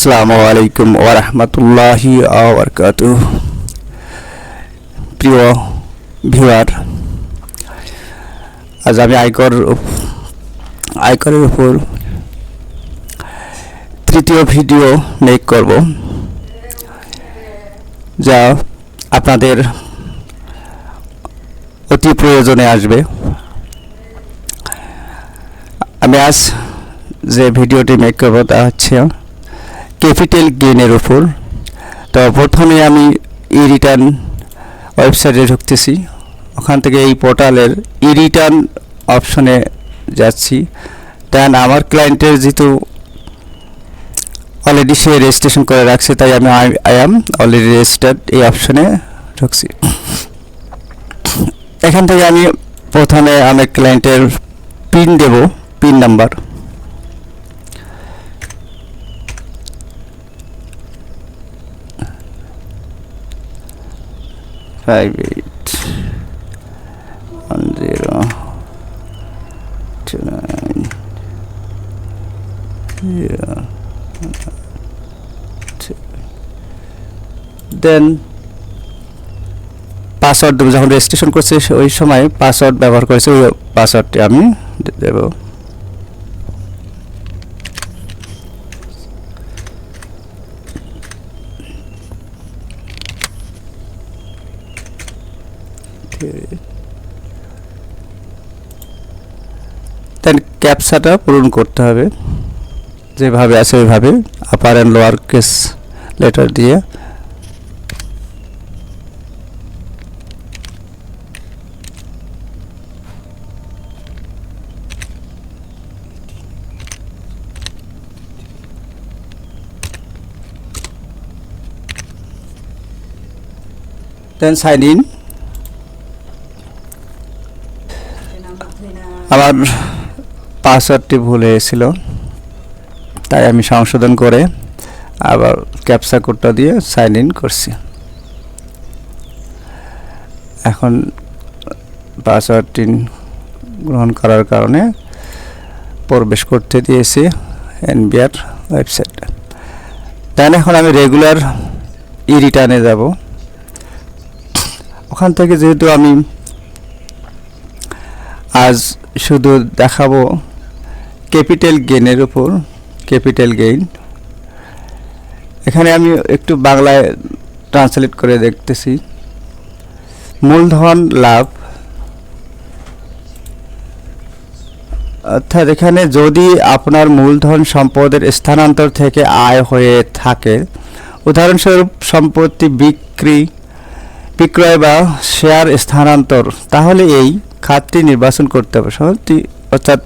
আসসালামু আলাইকুম ওরহমতুল্লাহি আবরকাত প্রিয় ভিউয়ার, আজ আমি আয়কর আয়করের উপর তৃতীয় ভিডিও মেক করব, যা আপনাদের অতি প্রয়োজনে আসবে। আমি আজ যে ভিডিওটি মেক করব তা হচ্ছে ক্যাপিটাল গেইনের উপর। তো প্রথমে আমি ই রিটার্ন ওয়েবসাইটে ঢুকতেছি। ওখান থেকে এই পোর্টালের ই রিটার্ন অপশনে যাচ্ছি। দেন আমার ক্লায়েন্টের যেহেতু অলরেডি সে রেজিস্ট্রেশন করে রাখছে, তাই আমি আই অ্যাম অলরেডি রেজিস্টার্ড এই অপশনে ঢুকছি। এখান থেকে আমি প্রথমে আমার ক্লায়েন্টের পিন দেব, pin number. Five, eight, one, zero, two, nine zero two. Then password দেবো যখন রেজিস্ট্রেশন করছে ওই সময় পাসওয়ার্ড ব্যবহার করেছে, ওই পাসওয়ার্ডটি আমি দেব। দেন ক্যাপসাটা পূরণ করতে হবে। যেভাবে আছে ওইভাবে upper and lower case letter দিয়ে। দেন সাইন ইন আমার পাসওয়ার্ডটি ভুল হয়েছিল তাই আমি সংশোধন করে আবার ক্যাপসা কোডটা দিয়ে সাইন ইন করছি। এখন পাসওয়ার্ডটি গ্রহণ করার কারণে প্রবেশ করতে দিয়েছি এনবিআর ওয়েবসাইট দেন এখন আমি রেগুলার ই রিটার্নে যাব। ওখান থেকে যেহেতু আমি আজ শুধু দেখাবো ক্যাপিটাল গেইনের উপর, ক্যাপিটাল গেইন। এখানে আমি একটু বাংলায় ট্রান্সলেট করে দেখতেছি। মূলধন লাভ। অর্থাৎ এখানে যদি আপনার মূলধন সম্পদের স্থানান্তর থেকে আয় হয়ে থাকে, উদাহরণস্বরূপ সম্পত্তি বিক্রি, বিক্রয় বা শেয়ার স্থানান্তর, তাহলে এই খাতটি নির্বাচন করতে হবে। সম্পত্তি অর্থাৎ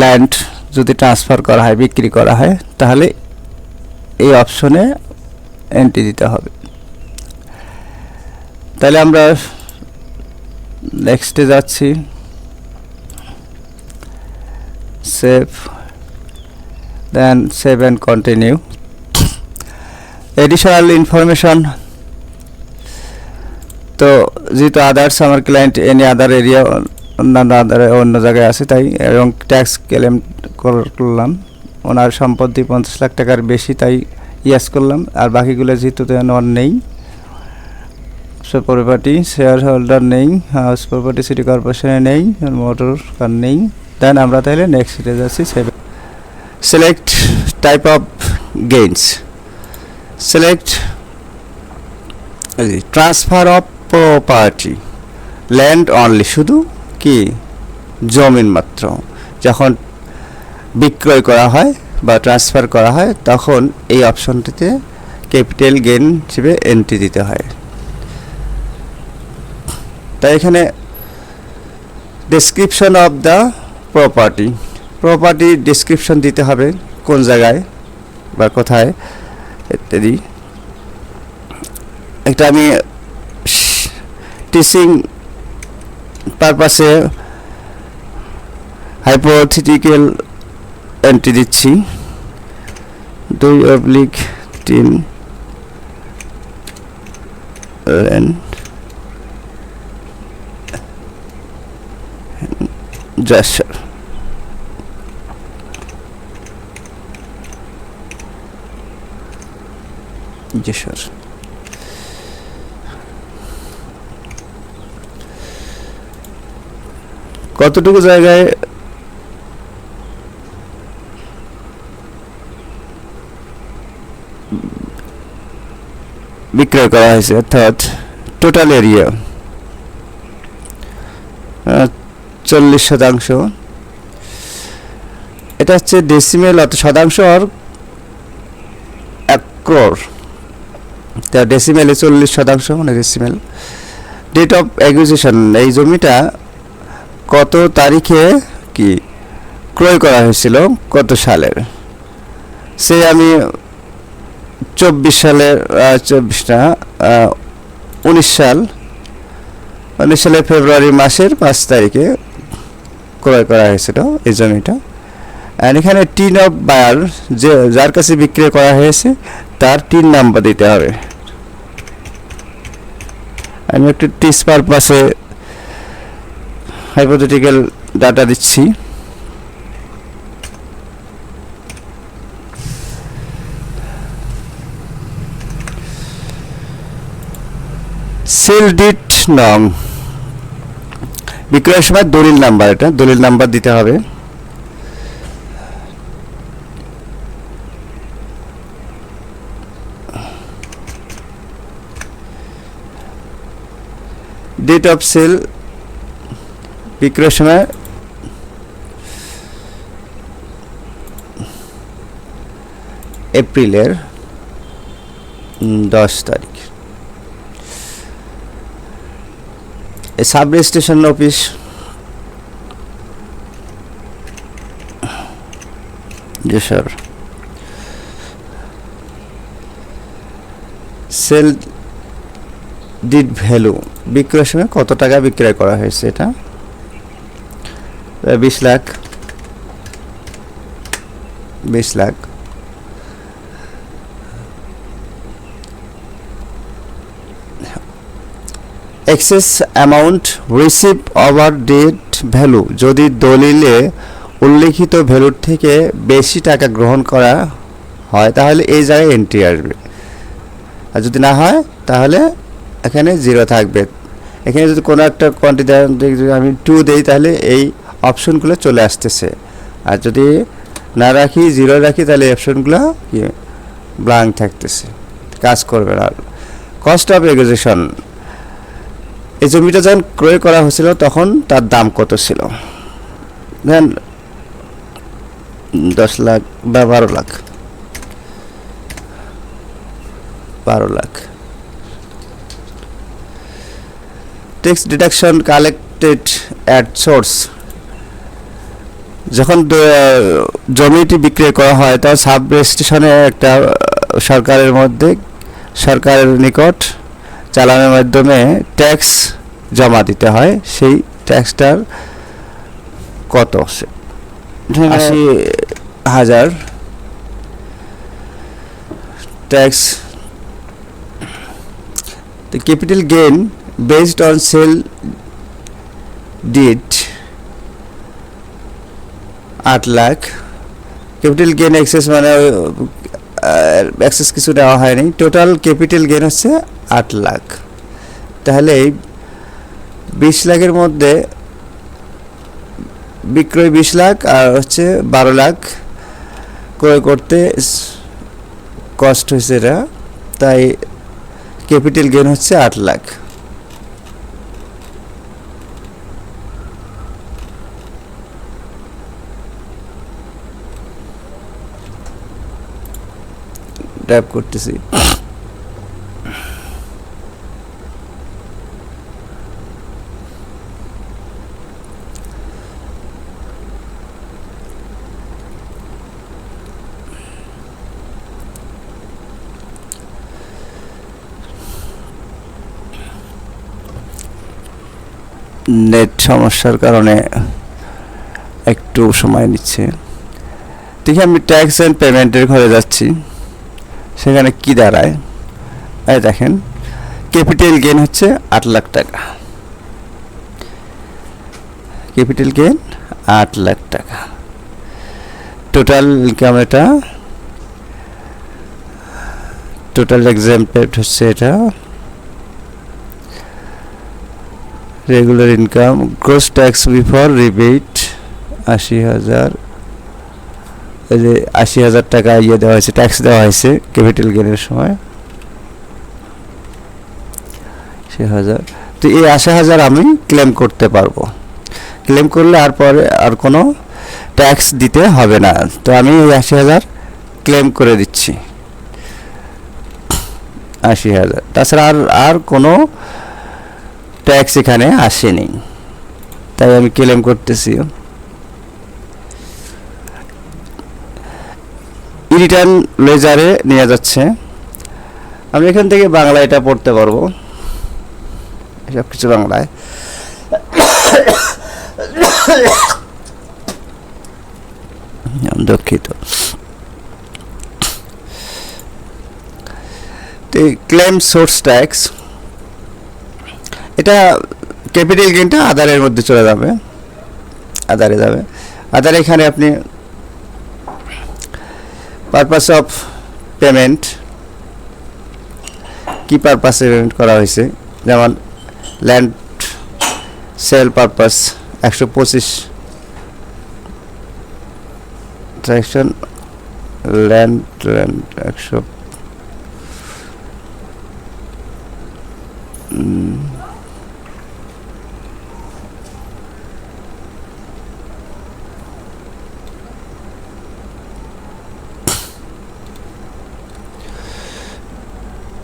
ল্যান্ড যদি ট্রান্সফার করা হয়, বিক্রি করা হয়, তাহলে এই অপশনে এন্ট্রি দিতে হবে। তাহলে আমরা নেক্সটে যাচ্ছি। Save then save and continue additional information তো যেহেতু আদার্স আমার ক্লায়েন্ট এনি আদার এরিয়া অন্যান্য আদার অন্য জায়গায় আছে, তাই এবং ট্যাক্স ক্লেম করলাম। ওনার সম্পত্তি পঞ্চাশ লাখ টাকার বেশি, তাই ইয়াস করলাম। আর বাকিগুলো যেহেতু নন নেই, সব প্রপার্টি শেয়ার হোল্ডার নেই হাউস প্রপার্টি সিটি কর্পোরেশনে নেই মোটর কার নেই। দেন আমরা তাহলে নেক্সট সিটে যাচ্ছি seven select type of gains select transfer of property land only শুধু কি? জমিন মাত্র। যখন বিক্রয় করা হয় বা ট্রান্সফার করা হয়, তখন এই অপশনটিতে ক্যাপিটাল গেন হিসেবে এন্ট্রি দিতে হয়। তাই এখানে description of the property property description দিতে হবে কোন জায়গায় বা কোথায়, ইত্যাদি। একটা আমি টিচিং পারপাসে হাইপোথিটিক্যাল এন্ট্রি দিচ্ছি। দুই অবলিক তিন ল্যান্ড যশোর কতটুকু জায়গায়? বিক্রয় করা হয়েছে, অর্থাৎ টোটাল এরিয়া চল্লিশ শতাংশ। এটা হচ্ছে ডেসিমেল অর্থাৎ শতাংশ আর এক ক্রোর তা ডেসিমেলে চল্লিশ শতাংশ মানে ডেসিমেল ডেট অফ অ্যাকুইজিশন এই জমিটা কত তারিখে কি ক্রয় করা হয়েছিল? কত সালের? সে আমি চব্বিশ সালের চব্বিশ না উনিশ সাল, উনিশ সালের ফেব্রুয়ারি মাসের পাঁচ তারিখে ক্রয় করা হয়েছিল এই জমিটা। আর এখানে টিন অফ বায়ার যে, যার কাছে বিক্রি করা হয়েছে, তার টিন নাম্বার দিতে হবে। আমি একটু টিস পারপাসে হাইপোথেটিক্যাল ডাটা দিচ্ছি। সেল ডিট নং বিক্রয়ের সময় দলিল নাম্বার এটা, দলিল নাম্বার দিতে হবে। ডেট অফ সেল বিক্রয়ের সময় এপ্রিলের দশ তারিখ। Sub registration office Jessore. Sale deed value. বিক্রয়ের সময় কত টাকা বিক্রয় করা হয়েছে এটা? বিশ লাখ। বিশ lakh. Excess amount receive over date value যদি দলিলে উল্লেখিত ভ্যালুর থেকে বেশি টাকা গ্রহণ করা হয়, তাহলে এই জায়গায় এন্ট্রি আসবে। আর যদি না হয়, তাহলে এখানে জিরো থাকবে। এখানে যদি কোনো একটা কোয়ান্টিটি আমি টু দেই, তাহলে এই অপশনগুলো চলে আসতেছে। আর যদি না রাখি জিরো রাখি, তাহলে অপশনগুলো কি? ব্লাঙ্ক থাকতেছে। কাজ করবে না। কস্ট অফ এগুজেশন এই জমিটা যখন ক্রয় করা হয়েছিল, তখন তার দাম কত ছিল? দেন দশ লাখ বা বারো লাখ। বারো lakh. Tax deduction collected at source যখন জমিটি বিক্রয় করা হয় তখন সাব রেজিস্ট্রেশনে একটা সরকারের মধ্যে সরকারের নিকট চালানোর মাধ্যমে ট্যাক্স জমা দিতে হয়। সেই ট্যাক্সটার কত? আশি হাজার tax. capital gain based on sale deed আট লাখ। ক্যাপিটাল গেন এক্সেস মানে এক্সেস কিছু দেওয়া হয়নি। টোটাল ক্যাপিটাল গেন হচ্ছে আট লাখ। তাহলে বিশ লাখের মধ্যে বিক্রয় বিশ লাখ আর হচ্ছে বারো লাখ ক্রয় করতে কস্ট হয়েছে এটা। তাই ক্যাপিটাল গেন হচ্ছে আট লাখ। ট্যাপ করতেছি। নেট সমস্যার কারণে একটু সময় নিচ্ছে। দেখি আমি ট্যাক্স অ্যান্ড পেমেন্টের ঘরে যাচ্ছি। সেখানে কি দাঁড়ায়? এই দেখেন ক্যাপিটাল গেন হচ্ছে আট লাখ টাকা। ক্যাপিটাল গেন আট লাখ টাকা। টোটাল ইনকাম এটা টোটাল এক্সাম্পেড হচ্ছে এটা। Regular income gross tax before rebate আশি হাজার এই যে আশি হাজার টাকা ইয়ে দেওয়া হয়েছে ট্যাক্স দেওয়া হয়েছে ক্যাপিটাল গেনের সময়। আশি হাজার। তো এই আশি হাজার আমি ক্লেম করতে পারব। ক্লেম করলে আর পরে আর কোনো ট্যাক্স দিতে হবে না। তো আমি এই আশি হাজার ক্লেম করে দিচ্ছি। আশি হাজার। তাছাড়া আর আর কোনো ট্যাক্স এখানে আসেনি। তাই আমি ক্লেম করতেছি রিটার্ন লেজারে নিয়ে যাচ্ছে। আমি এখান থেকে বাংলা এটা পড়তে পারব। সব কিছু বাংলায়। দুঃখিত। ক্লেম সোর্স ট্যাক্স এটা ক্যাপিটাল গেনটা আধারের মধ্যে চলে যাবে। আধারে যাবে। আধার এখানে আপনি পারপাস অফ পেমেন্ট কি পারপাসে পেমেন্ট করা হয়েছে? যেমন ল্যান্ড সেল পারপাস একশো পঁচিশ ট্রানজ্যাকশন ল্যান্ড ল্যান্ড একশো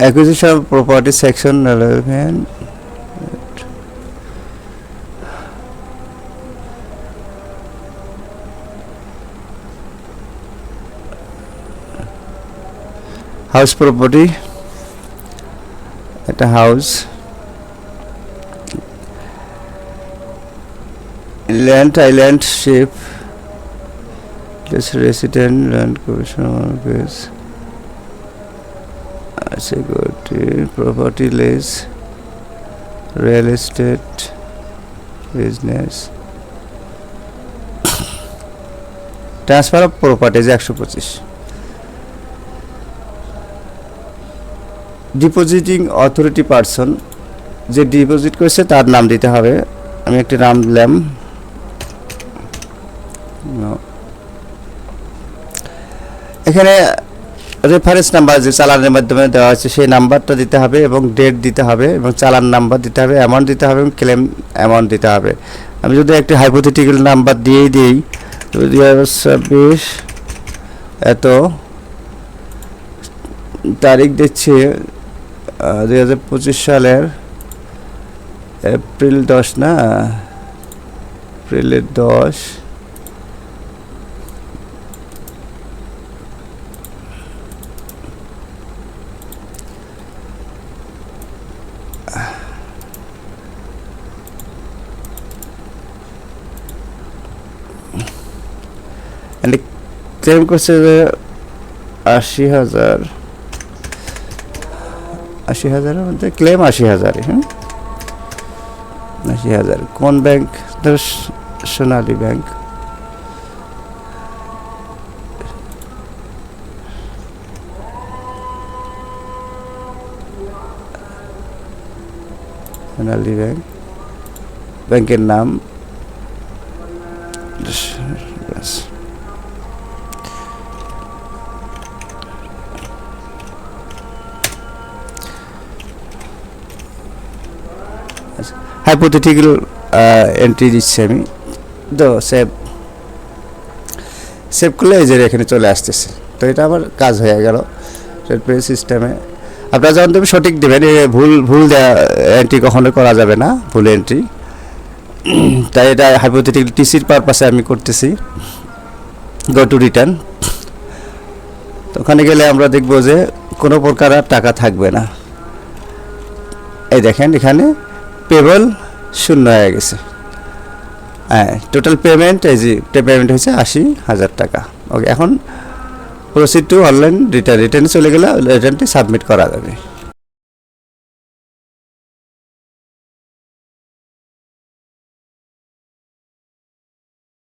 of property section 11 house property একটা house land island ship resident land commission security, property lease, real estate, business. Transfer of properties একশো পঁচিশ। ডিপোজিটিং অথরিটি পারসন যে ডিপোজিট করেছে তার নাম দিতে হবে। আমি একটি নাম দিলাম। এখানে রেফারেন্স নাম্বার যে চালানের মাধ্যমে দেওয়া আছে সেই নাম্বারটা দিতে হবে এবং ডেট দিতে হবে এবং চালান নাম্বার দিতে হবে অ্যামাউন্ট দিতে হবে এবং ক্লেম অ্যামাউন্ট দিতে হবে। আমি যদি একটি হাইপোথেটিক্যাল নাম্বার দিয়েই দিই দুই হাজার ছাব্বিশ এত তারিখ দিচ্ছি দুই হাজার পঁচিশ সালের এপ্রিল দশ না? এপ্রিলের দশ। ক্লেম করছে যে আশি হাজার। আশি হাজারের মধ্যে ক্লেম আশি হাজার হ্যাঁ? আশি হাজার। কোন ব্যাংক ধর সোনালী ব্যাংক সোনালী ব্যাংক ব্যাংকের নাম হাইপোথেটিক্যাল এন্ট্রি দিচ্ছি আমি। তো সেভ সেভ করলে এই যে এখানে চলে আসতেছে। তো এটা আমার কাজ হয়ে গেল সিস্টেমে আপনারা যখন তুমি সঠিক দেবেন ভুল ভুল এন্ট্রি কখনো করা যাবে না, ভুল এন্ট্রি তাই এটা হাইপোথেটিক্যাল টিসির পারপাসে আমি করতেছি। গো টু রিটার্ন তো ওখানে গেলে আমরা দেখব যে কোনো প্রকার আর টাকা থাকবে না। এই দেখেন এখানে পেবল শূন্য হয়ে গেছে। হ্যাঁ টোটাল পেমেন্ট এই যে পেমেন্ট হয়েছে আশি হাজার টাকা। ওকে এখন প্রসিড টু অনলাইন রিটার্ন রিটার্নে চলে গেলে রিটার্নটি সাবমিট করা যাবে।